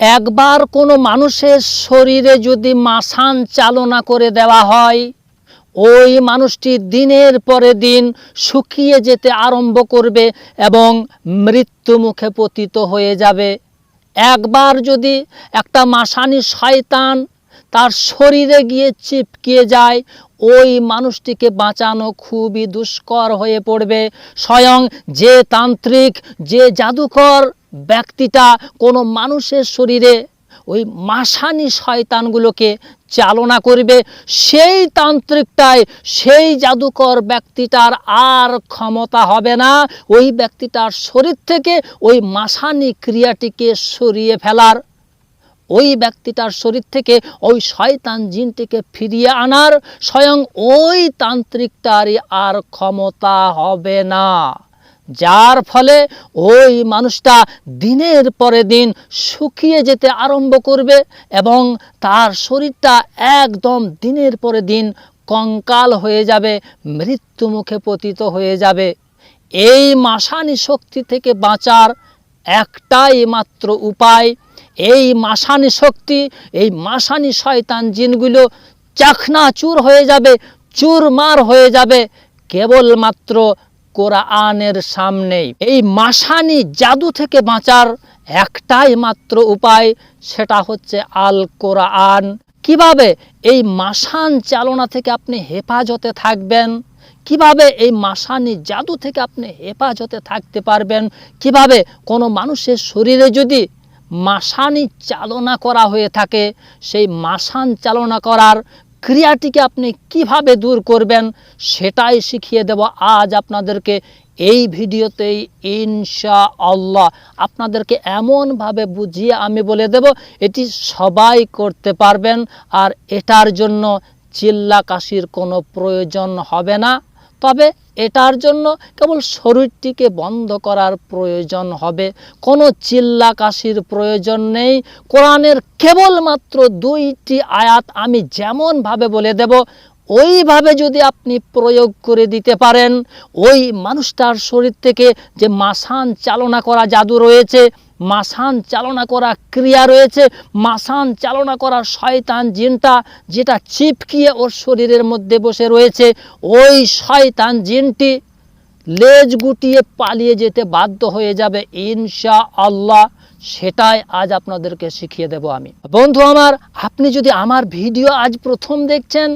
একবার কোনো মানুষের শরীরে যদি মাসান চালনা করে দেওয়া হয়, ওই মানুষটি দিনের পরে দিন শুকিয়ে যেতে আরম্ভ করবে এবং মৃত্যু মুখে পতিত হয়ে যাবে। একবার যদি একটা মাসানি শয়তান তার শরীরে গিয়ে চিপকিয়ে যায়, ওই মানুষটিকে বাঁচানো খুবই দুষ্কর হয়ে পড়বে। স্বয়ং যে তান্ত্রিক, যে জাদুকর ব্যক্তিটা কোনো মানুষের শরীরে ওই মাসানি শয়তানগুলোকে চালনা করবে, সেই তান্ত্রিকটাই, সেই জাদুকর ব্যক্তিটার আর ক্ষমতা হবে না। ওই ব্যক্তিটার শরীর থেকে ওই মাসানি ক্রিয়াটিকে সরিয়ে ফেলার। ওই ব্যক্তিটার শরীর থেকে ওই শয়তান জিনটিকে ফিরিয়ে আনার। স্বয়ং ওই তান্ত্রিকটারই আর ক্ষমতা হবে না। যার ফলে ওই মানুষটা দিনের পরে দিন শুকিয়ে যেতে আরম্ভ করবে এবং তার শরীরটা একদম দিনের পরে দিন কঙ্কাল হয়ে যাবে, মৃত্যু মুখে পতিত হয়ে যাবে। এই মাসানি শক্তি থেকে বাঁচার একটাই মাত্র উপায়, এই মাসানি শক্তি, এই মাসানি শয়তান জিনগুলো চাখনা চুর হয়ে যাবে, চুরমার হয়ে যাবে, কেবলমাত্র কোরআনের সামনেই। এই মাসানি জাদু থেকে বাঁচার একটাই মাত্র উপায়, সেটা হচ্ছে আল কোরআন কীভাবে এই মাসান চালনা থেকে আপনি হেফাজতে থাকবেন? কীভাবে এই মাসানি জাদু থেকে আপনি হেফাজতে থাকতে পারবেন? কীভাবে কোনো মানুষের শরীরে যদি মাসানি চালনা করা হয়ে থাকে, সেই মাসান চালনা করার ক্রিয়াটিকে আপনি কীভাবে দূর করবেন সেটাই শিখিয়ে দেব আজ আপনাদেরকে এই ভিডিওতেই ইনশা আল্লাহ আপনাদেরকে এমনভাবে বুঝিয়ে আমি বলে দেব, এটি সবাই করতে পারবেন আর এটার জন্য চিল্লা কাশির কোনো প্রয়োজন হবে না। তবে এটার জন্য কেবল শরীরটিকে বন্ধ করার প্রয়োজন হবে। কোনো চিল্লা কাশির প্রয়োজন নেই। কোরআনের কেবলমাত্র দুইটি আয়াত আমি যেমনভাবে বলে দেব, ওইভাবে যদি আপনি প্রয়োগ করে দিতে পারেন, ওই মানুষটার শরীর থেকে যে মাসান চালনা করা জাদু রয়েছে মাসান চালনা করা ক্রিয়া রয়েছে, মাসান চালনা করা শয়তান জিনটা, যেটা চিপকিয়ে ওর শরীরের মধ্যে বসে রয়েছে, ওই শয়তান জিনটি লেজ গুটিয়ে পালিয়ে যেতে বাধ্য হয়ে যাবে ইনশা আল্লাহ সেটাই আজ আপনাদেরকে শিখিয়ে দেব আমি। বন্ধু আমার, আপনি যদি আমার ভিডিও আজ প্রথম দেখছেন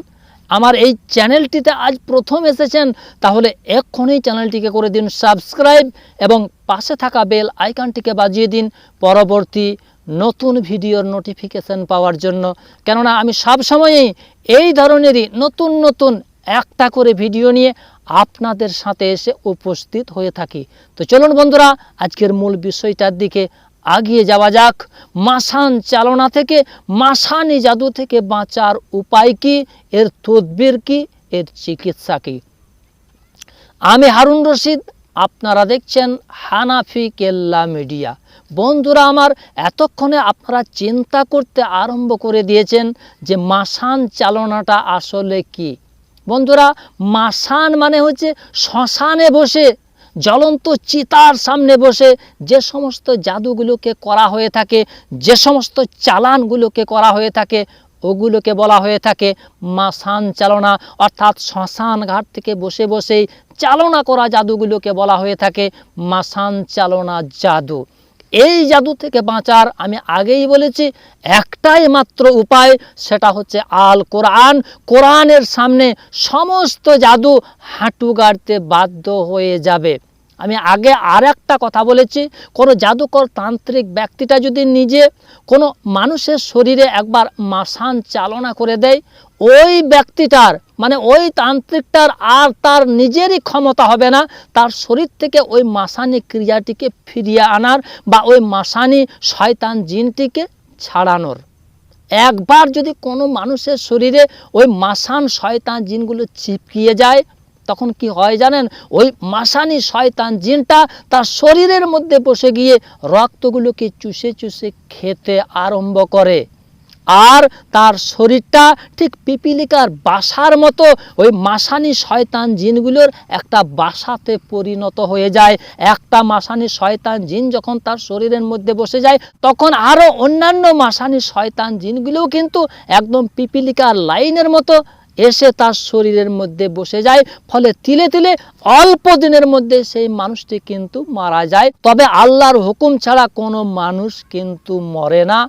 আমার এই চ্যানেলটিতে আজ প্রথম এসেছেন, তাহলে এক্ষুনি চ্যানেলটিকে করে দিন সাবস্ক্রাইব এবং পাশে থাকা বেল আইকনটিকে বাজিয়ে দিন পরবর্তী নতুন ভিডিওর নোটিফিকেশন পাওয়ার জন্য। কেননা আমি সবসময়ই এই ধরনেরই নতুন নতুন একটা করে ভিডিও নিয়ে আপনাদের সাথে এসে উপস্থিত হয়ে থাকি। তো চলুন বন্ধুরা, আজকের মূল বিষয়টার দিকে আগিয়ে যাওয়া যাক। মাসান চালনা থেকে, মাসানি জাদু থেকে বাঁচার উপায় কি? এর তদবির কি? এর চিকিৎসা কি? আমি হারুন রশিদ, আপনারা দেখছেন হানাফি কেল্লা মিডিয়া। বন্ধুরা আমার, এতক্ষণে আপনারা চিন্তা করতে আরম্ভ করে দিয়েছেন যে মাসান চালনাটা আসলে কি? বন্ধুরা, মাসান মানে হচ্ছে শ্মশানে বসে জ্বলন্ত চিতার সামনে বসে যে সমস্ত জাদুগুলোকে করা হয়ে থাকে, যে সমস্ত চালানগুলোকে করা হয়ে থাকে, ওগুলোকে বলা হয়ে থাকে মাসান চালনা। অর্থাৎ শ্মশান ঘাট থেকে বসে বসেই চালনা করা জাদুগুলোকে বলা হয়ে থাকে মাসান চালনা জাদু। এই জাদু থেকে বাঁচার আমি আগেই বলেছি, একটাই মাত্র উপায়, সেটা হচ্ছে আল কোরআন কোরআনের সামনে সমস্ত জাদু হাঁটু গাড়তে বাধ্য হয়ে যাবে। আমি আগে আর একটা কথা বলেছি, কোনো জাদুকর তান্ত্রিক ব্যক্তিটা যদি নিজে কোনো মানুষের শরীরে একবার মাসান চালনা করে দেয় ওই ব্যক্তিটার মানে ওই তান্ত্রিকটার আর তার নিজেরই ক্ষমতা হবে না। তার শরীর থেকে ওই মাসানি ক্রিয়াটিকে ফিরিয়ে আনার বা ওই মাসানি শয়তান জিনটিকে ছাড়ানোর। একবার যদি কোনো মানুষের শরীরে ওই মাসান শয়তান জিনগুলো চিপকিয়ে যায়, তখন কি হয় জানেন? ওই মাসানি শয়তান জিনটা তার শরীরের মধ্যে বসে গিয়ে রক্তগুলোকে চুষে চুষে খেতে আরম্ভ করে। আর তার শরীরটা ঠিক পিপিলিকার বাসার মতো, ওই মাসানি শয়তান জিনগুলোর একটা বাসাতে পরিণত হয়ে যায়। একটা মাসানি শয়তান জিন যখন তার শরীরের মধ্যে বসে যায়, তখন আরও অন্যান্য মাসানি শয়তান জিনগুলোও কিন্তু একদম পিপিলিকার লাইনের মতো এসে তার শরীরের মধ্যে বসে যায়, ফলে তিলে তিলে অল্প দিনের মধ্যে সেই মানুষটি কিন্তু মারা যায়। তবে আল্লাহর হুকুম ছাড়া কোনো মানুষ কিন্তু মরে না,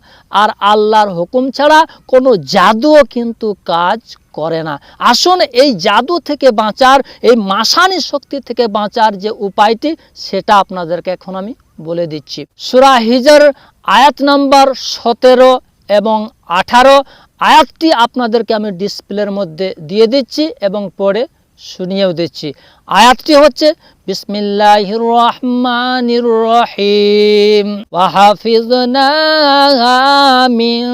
আর আল্লাহর হুকুম ছাড়া কোনো জাদুও কিন্তু কাজ করে না। আসুন এই জাদু থেকে বাঁচার, এই মাসানি শক্তি থেকে বাঁচার যে উপায়টি, সেটা আপনাদেরকে এখন আমি বলে দিচ্ছি। সুরা হিজর আয়াত নাম্বার সতেরো এবং আঠারো আয়াতটি আপনাদেরকে আমি ডিসপ্লের মধ্যে দিয়ে দিচ্ছি এবং পড়ে শুনিয়েও দিচ্ছি আয়াতটি হচ্ছে বিসমিল্লাহির রহমানির রহিম ওয়াহাফিজনাহা মিন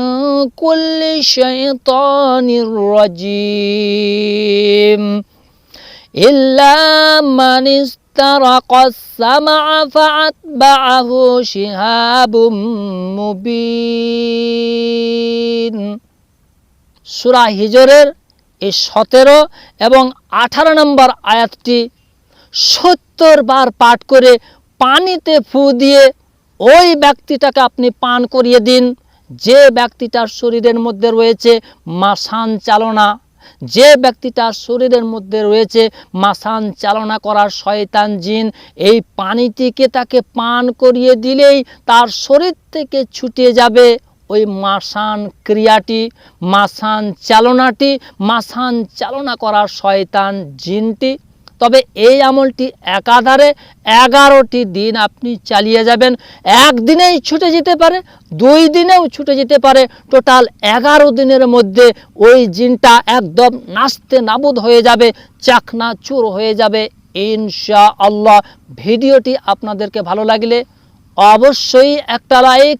কুল্লি শাইতানির রাজিম إلا من استرق السمع فأتبعه شهاب مبين সুরা হিজরের এই সতেরো এবং আঠারো নম্বর আয়াতটি সত্তর বার পাঠ করে পানিতে ফু দিয়ে ওই ব্যক্তিটাকে আপনি পান করিয়ে দিন। যে ব্যক্তিটার শরীরের মধ্যে রয়েছে মাসান চালনা, যে ব্যক্তিটার শরীরের মধ্যে রয়েছে মাসান চালনা করার শয়তান জিন, এই পানিটিকে তাকে পান করিয়ে দিলেই তার শরীর থেকে ছুটে যাবে। ওই মাসান ক্রিয়াটি, মাসান চালনাটি, মাসান চালনা করার শয়তান জিনটি। তবে এই আমলটি একাধারে এগারোটি দিন আপনি চালিয়ে যাবেন। একদিনেই ছুটে যেতে পারে, দুই দিনেও ছুটে যেতে পারে। টোটাল এগারো দিনের মধ্যে ওই জিনটা একদম নাচতে নাবুদ হয়ে যাবে, চাকনা চুর হয়ে যাবে। ইনশা আল্লাহ ভিডিওটি আপনাদেরকে ভালো লাগলে অবশ্যই একটা লাইক